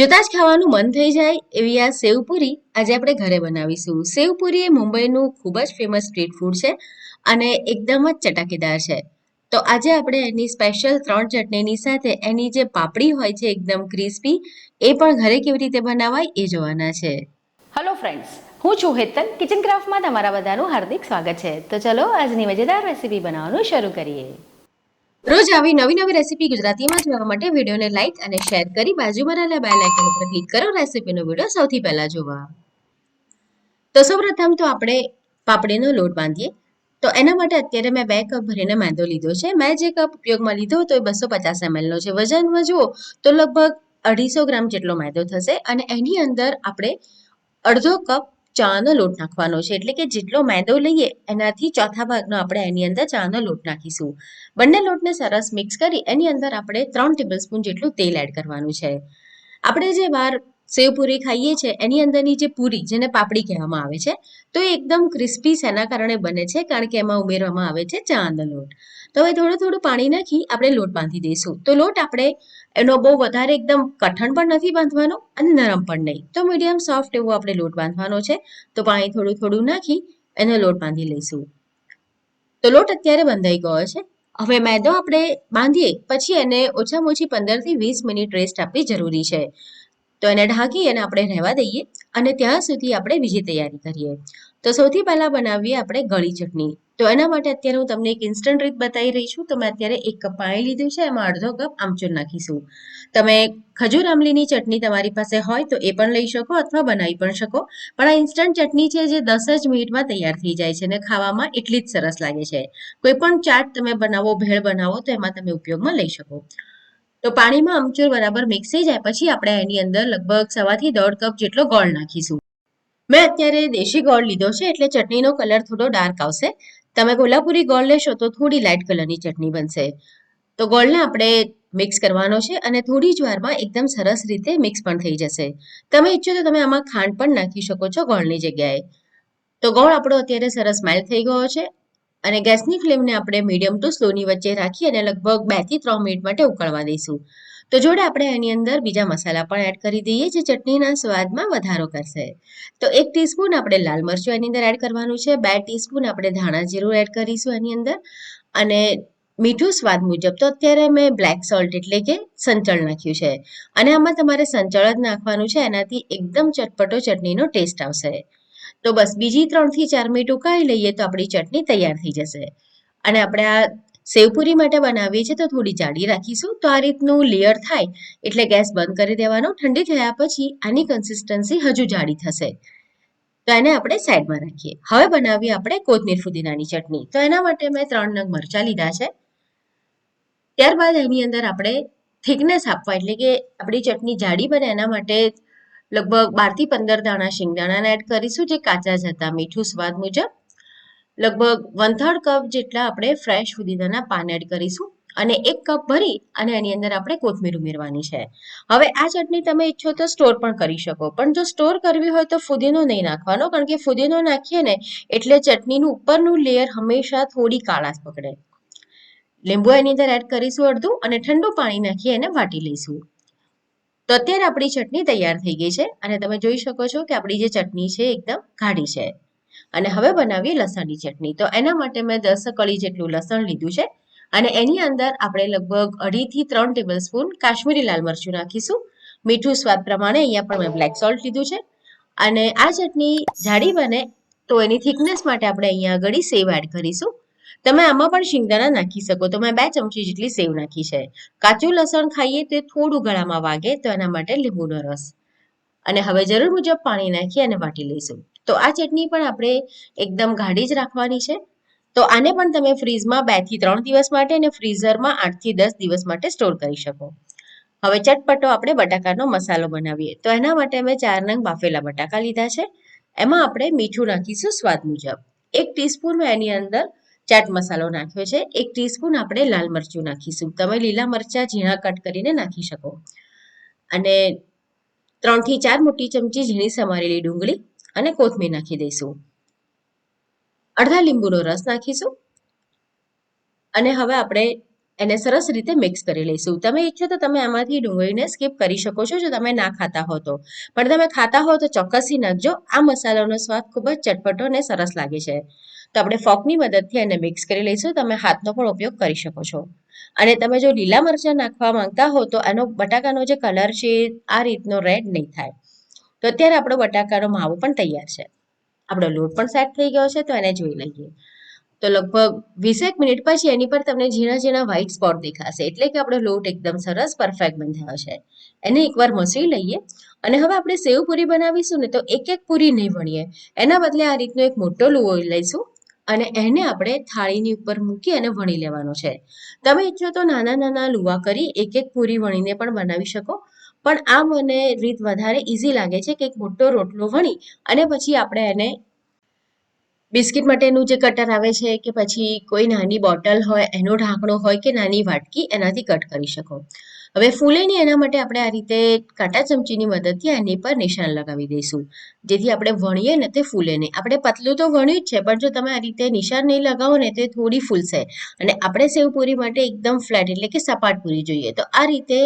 જોતાં જ ખાવાનું મન થઈ જાય એવી આ સેવપુરી આજે આપણે ઘરે બનાવીશું. સેવપુરી એ મુંબઈનું ખૂબ જ ફેમસ સ્ટ્રીટ ફૂડ છે અને એકદમ જ ચટાકેદાર છે. તો આજે આપણે એની સ્પેશિયલ ત્રણ ચટણીની સાથે એની જે પાપડી હોય છે એકદમ ક્રિસ્પી એ પણ ઘરે કેવી રીતે બનાવાય એ જોવાના છે. હલો ફ્રેન્ડ્સ હું છું હેતલ કિચન ક્રાફ્ટમાં તમારા બધાનું હાર્દિક સ્વાગત છે. તો ચલો આજની મજેદાર રેસીપી બનાવવાનું શરૂ કરીએ. રોજ આવી નવી નવી રેસીપી ગુજરાતીમાં જોવા માટે વિડીયોને લાઇક અને શેર કરી બાજુમાં રહેલા બેલ આઇકન ઉપર ક્લિક કરો રેસીપીનો વીડિયો સૌથી પહેલા જોવા. તો સૌપ્રથમ તો આપણે પાપડીનો લોટ બાંધીએ. તો એના માટે અત્યારે મેં બે કપ ભરીને મેંદો લીધો છે. મેં જે કપ ઉપયોગમાં લીધો તો એ બસો પચાસ એમએલનો છે. વજનમાં જુઓ તો લગભગ અઢીસો ગ્રામ જેટલો મેંદો થશે અને એની અંદર આપણે અડધો કપ ચાનો લોટ નાખવાનો છે. એટલે કે જેટલો મેંદો લઈએ, એનાથી ચોથા ભાગનો આપણે એની અંદર ચાનો લોટ નાખીશું. બંને લોટને સરસ મિક્સ કરી, એની અંદર આપણે ત્રણ ટેબલસ્પૂન જેટલું તેલ એડ કરવાનું છે. આપણે જે બહાર સેવપુરી ખાઈએ છીએ એની અંદરની જે પૂરી જેને પાપડી કહેવામાં આવે છે, તો એ એકદમ ક્રિસ્પી શેના કારણે બને છે, કારણ કે એમાં ઉમેરવામાં આવે છે ચાંદ લોટ. તો હવે થોડું થોડું પાણી નાખી આપણે લોટ બાંધી દઈશું. તો લોટ આપણે એનો બહુ વધારે એકદમ કઠણ પણ નથી બાંધવાનો અને નરમ પણ નહીં. તો મીડિયમ સોફ્ટ એવો આપણે લોટ બાંધવાનો છે. તો પાણી થોડું થોડું નાખી એનો લોટ બાંધી લઈશું. તો લોટ અત્યારે બંધાઈ ગયો છે. હવે મેદો આપણે બાંધીએ, પછી એને ઓછામાં ઓછી પંદરથી વીસ મિનિટ રેસ્ટ આપવી જરૂરી છે. તો એને ઢાંકી અને આપણે રહેવા દઈએ અને ત્યાં સુધી આપણે બીજી તૈયારી કરીએ. તો સૌથી પહેલાં બનાવીએ આપણે ગળી ચટણી. તો એના માટે અત્યારે હું તમને એક ઇન્સ્ટન્ટ રીત બતાવી રહી છું. તો મેં અત્યારે એક કપ પાણી લીધું છે, એમાં અડધો કપ આમચૂર નાખીશું. તમે ખજૂર આમલીની ચટણી તમારી પાસે હોય તો એ પણ લઈ શકો અથવા બનાવી પણ શકો. પણ આ ઇન્સ્ટન્ટ ચટણી છે જે દસ જ મિનિટમાં તૈયાર થઈ જાય છે અને ખાવામાં એટલી જ સરસ લાગે છે. કોઈ પણ ચાટ તમે બનાવો, ભેળ બનાવો તો એમાં તમે ઉપયોગમાં લઈ શકો. તો પાણીમાં અમચૂર બરાબર મિક્સ થઈ જાય પછી આપણે એની અંદર લગભગ સવાથી દોઢ કપ જેટલો ગોળ નાખીશું. મેં અત્યારે દેશી ગોળ લીધો છે એટલે ચટણીનો કલર થોડો ડાર્ક આવશે. તમે કોલ્હાપુરી ગોળ લેશો તો થોડી લાઇટ કલરની ચટણી બનશે. તો ગોળને આપણે મિક્સ કરવાનો છે અને થોડી જ વારમાં એકદમ સરસ રીતે મિક્સ પણ થઈ જશે. તમે ઈચ્છો તો તમે આમાં ખાંડ પણ નાખી શકો છો ગોળની જગ્યાએ. તો ગોળ આપણો અત્યારે સરસ મેલ્ટ થઈ ગયો છે અને ગેસની ફ્લેમને આપણે મીડિયમ ટુ સ્લોની વચ્ચે રાખી અને લગભગ બેથી ત્રણ મિનિટ માટે ઉકળવા દઈશું. તો જોડે આપણે એની અંદર બીજા મસાલા પણ એડ કરી દઈએ, જે ચટણીના સ્વાદમાં વધારો કરશે. તો એક ટીસ્પૂન આપણે લાલ મરચું એની અંદર એડ કરવાનું છે, બે ટીસ્પૂન આપણે ધાણા જીરું એડ કરીશું એની અંદર. અને મીઠું સ્વાદ મુજબ, તો અત્યારે મેં બ્લેક સોલ્ટ એટલે કે સંચળ નાખ્યું છે. અને આમાં તમારે સંચળ જ નાખવાનું છે, એનાથી એકદમ ચટપટો ચટણીનો ટેસ્ટ આવશે. તો બસ બીજી ત્રણથી ચાર મિનિટ ઉકાળી લઈએ તો આપણી ચટણી તૈયાર થઈ જશે. અને આપણે આ સેવપુરી માટે બનાવીએ છીએ તો થોડી જાડી રાખીશું. તો આ રીતનું લેયર થાય એટલે ગેસ બંધ કરી દેવાનો. ઠંડી થયા પછી આની કન્સિસ્ટન્સી હજુ જાડી થશે. તો એને આપણે સાઈડમાં રાખીએ. હવે બનાવીએ આપણે કોથમીર ફુદીનાની ચટણી. તો એના માટે મેં ત્રણ નંગ મરચાં લીધા છે. ત્યારબાદ એની અંદર આપણે થિકનેસ આપવા એટલે કે આપણી ચટણી જાડી બને એના માટે લગભગ બારથી પંદર દાણા શિંગદાણાને એડ કરીશું, જે કાચા જ હતા, મીઠું સ્વાદ મુજબ. લગભગ વન થર્ડ કપ જેટલા આપણે ફ્રેશ ફુદીનાના પાન એડ કરીશું અને એક કપ ભરી અને એની અંદર આપણે કોથમીર ઉમેરવાની છે. હવે આ ચટણી તમે ઈચ્છો તો સ્ટોર પણ કરી શકો, પણ જો સ્ટોર કરવી હોય તો ફુદીનો નહીં નાખવાનો, કારણ કે ફુદીનો નાખીએ ને એટલે ચટણીનું ઉપરનું લેયર હંમેશા થોડી કાળાશ પકડે. લીંબુ એની અંદર એડ કરીશું અડધું અને ઠંડુ પાણી નાખી એને વાટી લઈશું. તો અત્યારે આપણી ચટણી તૈયાર થઈ ગઈ છે અને તમે જોઈ શકો છો કે આપણી જે ચટણી છે એકદમ ગાઢી છે. અને હવે બનાવીએ લસણની ચટણી. તો એના માટે મેં દસ કળી જેટલું લસણ લીધું છે અને એની અંદર આપણે લગભગ અઢીથી ત્રણ ટેબલ સ્પૂન કાશ્મીરી લાલ મરચું નાખીશું. મીઠું સ્વાદ પ્રમાણે અહીંયા પણ મેં બ્લેક સોલ્ટ લીધું છે. અને આ ચટણી જાડી બને તો એની થિકનેસ માટે આપણે અહીંયા આગળ સેવ એડ કરીશું. તમે આમાં પણ શિંગદાણા નાખી શકો. તો મેં બે ચમચી જેટલી સેવ નાખી છે. કાચું લસણ ખાઈએ તે થોડું ગળામાં વાગે તો એના માટે લીંબુનો રસ. અને હવે જરૂર મુજબ પાણી નાખી અને વાટી લઈશું. તો આ ચટણી પણ આપણે એકદમ ગાઢી જ રાખવાની છે. તો આને પણ તમે ફ્રીઝમાં બેથી ત્રણ દિવસ માટે અને ફ્રીઝરમાં આઠથી દસ દિવસ માટે સ્ટોર કરી શકો. હવે ચટપટો આપણે બટાકાનો મસાલો બનાવીએ. તો એના માટે મેં ચાર નંગ બાફેલા બટાકા લીધા છે. એમાં આપણે મીઠું નાખીશું સ્વાદ મુજબ. એક ટીસ્પૂન એની અંદર ચાટ મસાલો નાખ્યો છે. એક ટીસ્પૂન આપણે લાલ મરચું નાખીશું. તમે લીલા મરચાં ઝીણા કટ કરીને નાખી શકો. અને ત્રણથી ચાર મોટી ચમચી ઝીણી સમારેલી ડુંગળી અને કોથમીર નાખી દઈશું. અડધા લીંબુનો રસ નાખીશું. અને હવે આપણે એને સરસ રીતે મિક્સ કરી લઈશું. તમે ઈચ્છો તો તમે આમાંથી ડુંગળીને સ્કીપ કરી શકો છો, જો તમે ના ખાતા હો તો. પણ તમે ખાતા હો તો ચોક્કસથી નાખજો. આ મસાલાનો સ્વાદ ખૂબ જ ચટપટો અને સરસ લાગે છે. તો આપણે ફોકની મદદથી એને મિક્સ કરી લઈશું. તમે હાથનો પણ ઉપયોગ કરી શકો છો. અને તમે જો લીલા મરચાં નાખવા માંગતા હો, તો આનો બટાકાનો જે કલર છે, આ રીતનો રેડ નહીં થાય. તો અત્યારે આપણો બટાકાનો માવો પણ તૈયાર છે. આપણો લોટ પણ સેટ થઈ ગયો છે, તો એને જોઈ લઈએ. તો લગભગ વીસેક મિનિટ પછી એની પર તમને ઝીણા ઝીણા વ્હાઇટ સ્પોટ દેખાશે. એટલે કે આપણો લોટ એકદમ સરસ પરફેક્ટ બંધાયો છે. એને એકવાર મસળી લઈએ. અને હવે આપણે સેવ પૂરી બનાવીશું ને તો એક એક પૂરી નહીં વણીએ. એના બદલે આ રીતનો એક મોટો લુવો લઈશું. અને એને આપણે થાળીની ઉપર મૂકી અને વણી લેવાનો છે. તમે ઈચ્છો તો નાના નાના લુવા કરી એક એક પૂરી વણીને પણ બનાવી શકો. પણ આ મને રીત વધારે ઇઝી લાગે છે કે એક મોટો રોટલો વણી અને પછી આપણે એને બિસ્કિટ માટેનું જે કટર આવે છે કે પછી કોઈ નાની બોટલ હોય, એનો ઢાંકણો હોય કે નાની વાટકી, એનાથી કટ કરી શકો. હવે ફૂલેની એના માટે આપણે આ રીતે કાંટા ચમચીની મદદથી એની પર નિશાન લગાવી દઈશું. જેથી આપણે વણીએ ને તે ફૂલે નહીં. આપણે પતલું તો વણ્યું જ છે, પણ જો તમે આ રીતે નિશાન નહીં લગાવો ને તો થોડી ફૂલશે. અને આપણે સેવપુરી માટે એકદમ ફ્લેટ એટલે કે સપાટ પૂરી જોઈએ. તો આ રીતે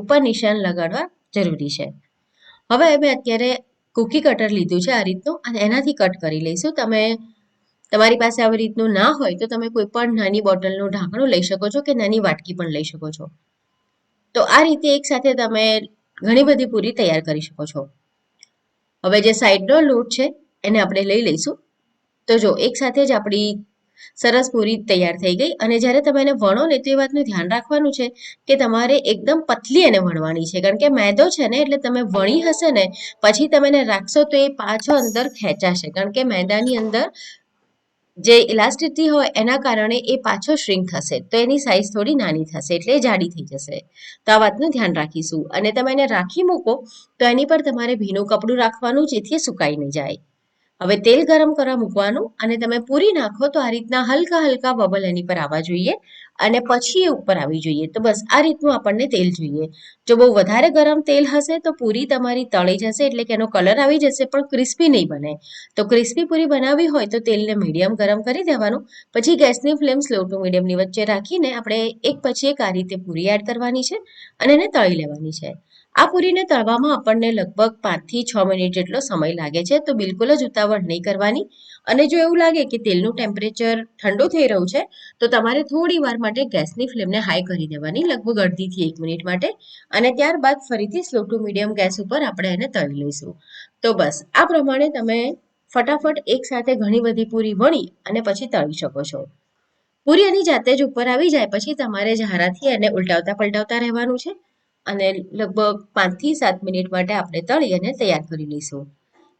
ઉપર નિશાન લગાડવા જરૂરી છે. હવે મેં અત્યારે કૂકી કટર લીધું છે આ રીતનું, અને એનાથી કટ કરી લઈશું. તમે, તમારી પાસે આવી રીતનું ના હોય તો તમે કોઈ પણ નાની બોટલનું ઢાંકણું લઈ શકો છો કે નાની વાટકી પણ લઈ શકો છો. તો આ રીતે એક સાથે તમે ઘણી બધી પૂરી તૈયાર કરી શકો છો. હવે જે સાઈડનો લોટ છે, એને આપણે લઈ લઈશું. તો જો, એક સાથે જ આપણી સરસ પૂરી તૈયાર થઈ ગઈ અને જ્યારે તમે એને વણો ને, તો એ વાતનું ધ્યાન રાખવાનું છે કે તમારે એકદમ પતલી એને વણવાની છે. કારણ કે મેદો છે ને, એટલે તમે વણી હશે ને, પછી તમે એને રાખશો તો એ પાછો અંદર ખેંચાશે. કારણ કે મેદાની અંદર જે ઇલાસ્ટિસિટી હોય એના કારણે એ પાછો શ્રિંક થશે. તો એની સાઇઝ થોડી નાની થશે એટલે જાડી થઈ જશે. તો આ વાતનું ધ્યાન રાખીશું. અને તમે એને રાખી મૂકો તો એની પર તમારે ભીનું કપડું રાખવાનું જેથી સુકાઈ નહીં જાય. હવે તેલ ગરમ કરવા મૂકવાનું અને તમે પૂરી નાખો તો આ રીતના હલકા હલકા બબલ એની પર આવવા જોઈએ અને પછી એ ઉપર આવી જોઈએ. તો બસ આ રીતનું આપણને તેલ જોઈએ. જો બહુ વધારે ગરમ તેલ હશે તો પૂરી તમારી તળી જશે એટલે કે એનો કલર આવી જશે પણ ક્રિસ્પી નહીં બને. તો ક્રિસ્પી પૂરી બનાવવી હોય તો તેલને મીડિયમ ગરમ કરી દેવાનું. પછી ગેસની ફ્લેમ સ્લો ટુ મીડિયમની વચ્ચે રાખીને આપણે એક પછી એક આ રીતે પૂરી એડ કરવાની છે અને એને તળી લેવાની છે. આ પૂરીને તળવામાં આપણને લગભગ પાંચથી છ મિનિટ જેટલો સમય લાગે છે, તો બિલકુલ જ ઉતાવળ નહીં કરવાની. અને જો એવું લાગે કે તેલનું ટેમ્પરેચર ઠંડુ થઈ રહ્યું છે, તો તમારે થોડી વાર માટે ગેસની ફ્લેમને હાઈ કરી દેવાની, લગભગ અડધીથી એક મિનિટ માટે. અને ત્યારબાદ ફરીથી સ્લો ટુ મીડિયમ ગેસ ઉપર આપણે એને તળી લઈશું. તો બસ, આ પ્રમાણે તમે ફટાફટ એક સાથે ઘણી બધી પૂરી વણી અને પછી તળી શકો છો. પૂરી એની જાતે જ ઉપર આવી જાય, પછી તમારે ઝારાથી એને ઉલટાવતા પલટાવતા રહેવાનું છે. અને લગભગ પાંચથી સાત મિનિટ માટે આપણે તળી અને તૈયાર કરી લઈશું.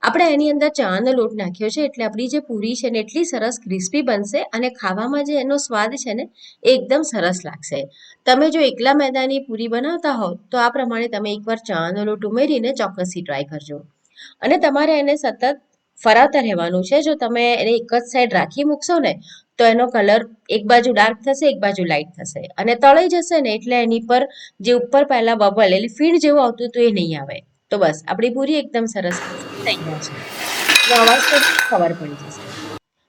આપણે એની અંદર ચાનો લોટ નાખ્યો છે, એટલે આપણી જે પૂરી છે ને એટલી સરસ ક્રિસ્પી બનશે અને ખાવામાં જે એનો સ્વાદ છે ને એ એકદમ સરસ લાગશે. તમે જો એકલા મેદાની પૂરી બનાવતા હો તો આ પ્રમાણે તમે એકવાર ચાનો લોટ ઉમેરીને ચોક્કસથી ટ્રાય કરજો. અને તમારે એને સતત ફરાવતા રહેવાનું છે. જો તમે એને એક જ સાઈડ રાખી મૂકશો ને, તો એનો કલર એક બાજુ ડાર્ક થશે, એક બાજુ લાઇટ થશે. અને તળાઈ જશે ને, એટલે એની પર જે ઉપર પહેલા બબલ એટલે ફીણ જેવું આવતું હતું એ નહીં આવે. તો બસ, આપણી પૂરી એકદમ સરસ તૈયાર છે. અવાજ તો ખબર પડી જશે.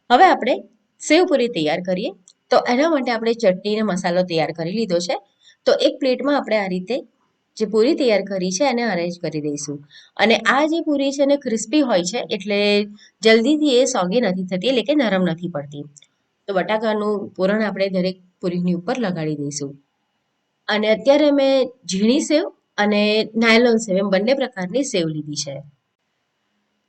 હવે આપણે સેવ પૂરી તૈયાર કરીએ. તો એના માટે આપણે ચટણી મસાલો તૈયાર કરી લીધો છે. તો એક પ્લેટમાં આપણે આ રીતે જે પૂરી તૈયાર કરી છે એને અરેન્જ કરી દઈશું. અને આ જે પૂરી છે એને ક્રિસ્પી હોય છે, એટલે જલ્દીથી એ સોગી નથી થતી, એટલે કે નરમ નથી પડતી. તો બટાકાનું પૂરણ આપણે દરેક પૂરીની ઉપર લગાડી દઈશું. અને અત્યારે મેં ઝીણી સેવ અને નાયલોન સેવ એમ બંને પ્રકારની સેવ લીધી છે.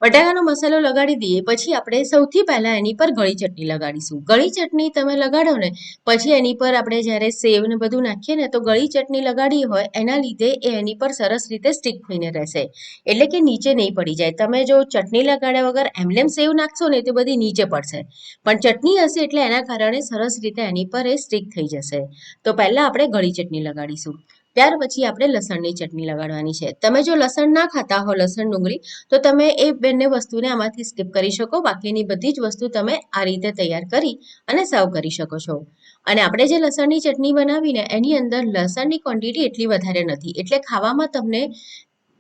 બટાકાનો મસાલો લગાડી દઈએ, પછી આપણે સૌથી પહેલાં એની પર ગળી ચટણી લગાડીશું. ગળી ચટણી તમે લગાડો ને, પછી એની પર આપણે જ્યારે સેવ ને બધું નાખીએ ને, તો ગળી ચટણી લગાડી હોય, એના લીધે એ એની પર સરસ રીતે સ્ટીક થઈને રહેશે. એટલે કે નીચે નહીં પડી જાય. તમે જો ચટણી લગાડ્યા વગર એમલેમ સેવ નાખશો ને તો બધી નીચે પડશે. પણ ચટણી હશે એટલે એના કારણે સરસ રીતે એની પર એ સ્ટીક થઈ જશે. તો પહેલાં આપણે ગળી ચટણી લગાડીશું. ત્યાર પછી આપણે લસણની ચટણી લગાડવાની છે. તમે જો લસણ ના ખાતા હો, લસણ ડુંગળી, તો તમે એ બંને વસ્તુને આમાંથી સ્કીપ કરી શકો. બાકીની બધી જ વસ્તુ તમે આ રીતે તૈયાર કરી અને સર્વ કરી શકો છો. અને આપણે જે લસણની ચટણી બનાવીને, એની અંદર લસણની ક્વોન્ટિટી એટલી વધારે નથી. એટલે ખાવામાં તમને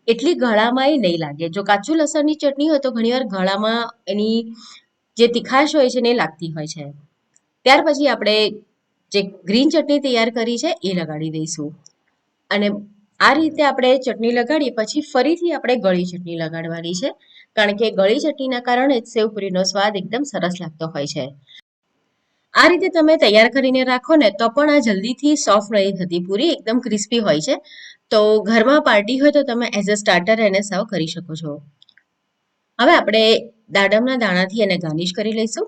એટલી ગળામાં એ નહીં લાગે. જો કાચું લસણની ચટણી હોય, તો ઘણીવાર ગળામાં એની જે તીખાશ હોય છે એ લાગતી હોય છે. ત્યાર પછી આપણે જે ગ્રીન ચટણી તૈયાર કરી છે, એ લગાડી દઈશું. અને આ રીતે આપણે ચટણી લગાડીએ પછી ફરીથી આપણે ગળી ચટણી લગાડવાની છે. કારણ કે ગળી ચટણીના કારણે જ સેવપુરીનો સ્વાદ એકદમ સરસ લાગતો હોય છે. આ રીતે તમે તૈયાર કરીને રાખો ને તો પણ આ જલ્દીથી સોફ્ટ નહીં થતી પૂરી એકદમ ક્રિસ્પી હોય છે. તો ઘરમાં પાર્ટી હોય તો તમે એઝ અ સ્ટાર્ટર એને સર્વ કરી શકો છો. હવે આપણે દાડમના દાણાથી એને ગાર્નિશ કરી લઈશું.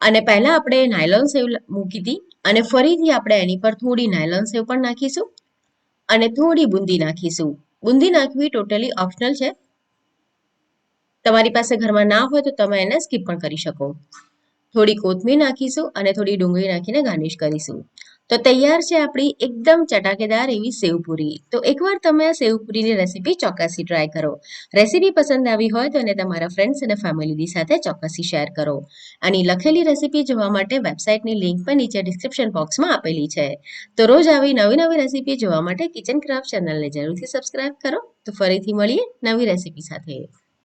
અને પહેલા આપણે નાયલોન સેવ મૂકી હતી અને ફરીથી આપણે એની પર થોડી નાયલોન સેવ પણ નાખીશું. અને થોડી બુંદી નાખીશું. બુંદી નાખવી ટોટલી ઓપ્શનલ છે. તમારી પાસે ઘરમાં ના હોય તો તમે એને સ્કીપ પણ કરી શકો. થોડી કોથમીર નાખીશું અને થોડી ડુંગળી નાખીને ગાર્નિશ કરીશું. તો તૈયાર છે આપણી એકદમ ચટાકેદાર એવી સેવપુરી. તો એકવાર તમે આ સેવપુરીની રેસીપી ચોક્કસથી ટ્રાય કરો. રેસીપી પસંદ આવી હોય તો એને તમારા ફ્રેન્ડ્સ અને ફેમિલીની સાથે ચોક્કસથી શેર કરો. આની લખેલી રેસીપી જોવા માટે વેબસાઇટની લિંક પણ નીચે ડિસ્ક્રિપ્શન બોક્સમાં આપેલી છે. તો રોજ આવી નવી નવી રેસીપી જોવા માટે કિચન ક્રાફ્ટ ચેનલને જરૂરથી સબસ્ક્રાઇબ કરો. તો ફરીથી મળીએ નવી રેસીપી સાથે.